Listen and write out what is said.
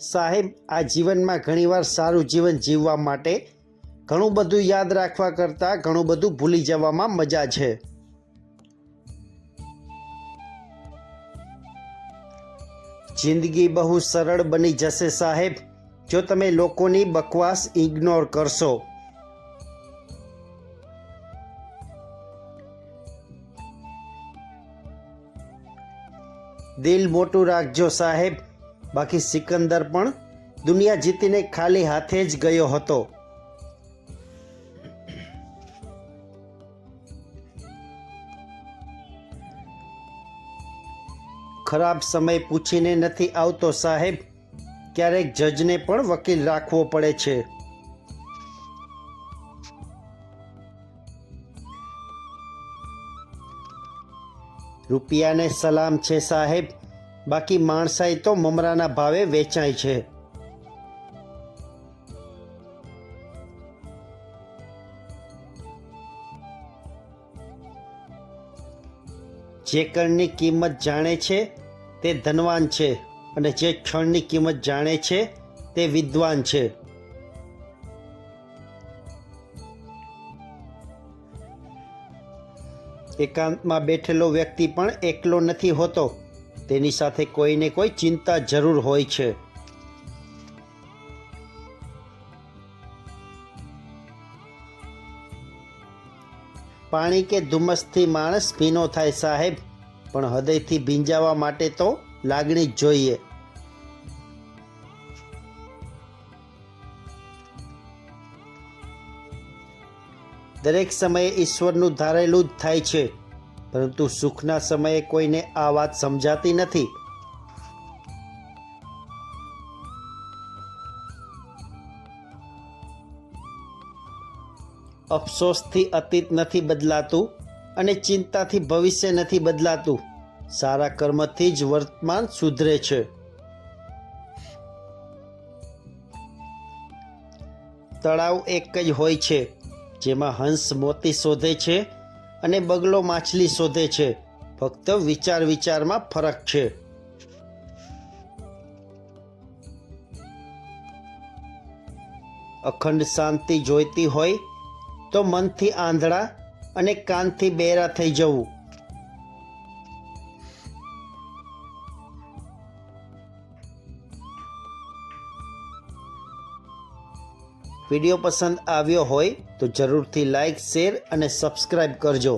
સાહેબ, આ જીવનમાં ઘણીવાર સારું જીવન જીવવા માટે ઘણું બધું યાદ રાખવા કરતાં ઘણું બધું ભૂલી જવામાં મજા છે. જિંદગી બહુ સરળ બની જશે સાહેબ, જો તમે લોકોની બકવાસ ઇગ્નોર કરશો. દિલ મોટું રાખજો સાહેબ. બાકી સિકંદર પણ દુનિયા જીતીને ખાલી હાથે જ ગયો હતો. ખરાબ સમય પૂછીને નથી આવતો સાહેબ. ક્યારેક જજને પણ વકીલ રાખવો પડે છે. રૂપિયાને સલામ છે સાહેબ. બાકી માણસાઈ તો મમરાના ભાવે વેચાય છે. જે કણની કિંમત જાણે છે તે ધનવાન છે અને જે ક્ષણની કિંમત જાણે છે તે વિદ્વાન છે. એકાંતમાં બેઠેલો વ્યક્તિ પણ એકલો નથી હોતો. તેની સાથે કોઈને કોઈ ચિંતા જરૂર હોય છે. પાણી કે ધુમ્મસથી માણસ ભીનો થાય સાહેબ, પણ હૃદયથી ભીંજાવા માટે તો લાગણી જ જોઈએ. દરેક સમયે ઈશ્વરનું ધારેલું જ થાય છે. પરંતુ સુખના સમયે કોઈને આ વાત સમજાતી નથી. અફસોસથી અતીત નથી બદલાતું અને ચિંતાથી ભવિષ્ય નથી બદલાતું. સારા કર્મથી જ વર્તમાન સુધરે છે. તળાવ એક જ હોય છે, જેમાં હંસ મોતી શોધે છે અને બગલો માછલી શોધે છે. ફક્ત વિચાર વિચારમાં ફરક છે. અખંડ શાંતિ જોઈતી હોય તો મનથી આંધળા અને કાનથી બેરા થઈ જવું. વીડિયો પસંદ આવ્યો હોય તો જરૂરથી લાઈક શેર અને સબસ્ક્રાઈબ કરજો.